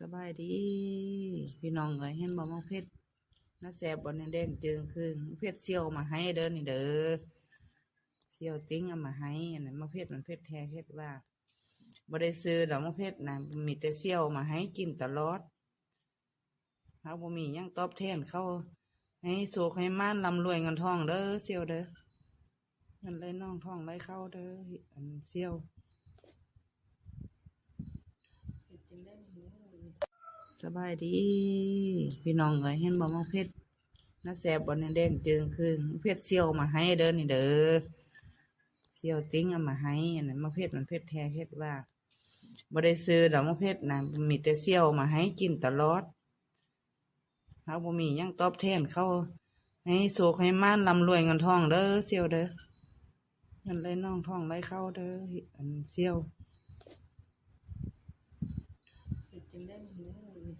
สบายดี พี่น้องเอ้ยเห็นบ่มังเพชรน่าแสบบ่เนี่ยแดงจึงคือเพชรเสี่ยวมาให้เด้อนี่เด้อเสี่ยวติ้งเอามาให้อันนั้นมังเพชรมันเพชรแท้เพชรว่าบ่ได้ซื้อดอกมังเพชรนะมีแต่เสี่ยวมาให้กินตลอดเฮาบ่มียังตอบแทนเขาให้สุขให้มานร่ำรวยเงินทองเด้อเสี่ยวเด้อเงินไหลน่องทองไหลเข้าเด้ออันเสี่ยว สบายดี พี่น้องเอ้ยเห็นบ่มังเพชรน่าแสบบ่เนี่ยแดงจึงคือเพชรเสี่ยวมาให้เด้อนี่เด้อเสี่ยวติ้งเอามาให้อันนั้นมังเพชรมันเพชรแท้เพชรว่าบ่ได้ซื้อดอกมังเพชรนะมีแต่เสี่ยวมาให้กินตลอดเฮาบ่มียังตอบแทนเขาให้สุขให้มานร่ำรวยเงินทองเด้อเสี่ยวเด้อเงินไหลน่องทองไหลเข้าเด้ออันเสี่ยว 那你们？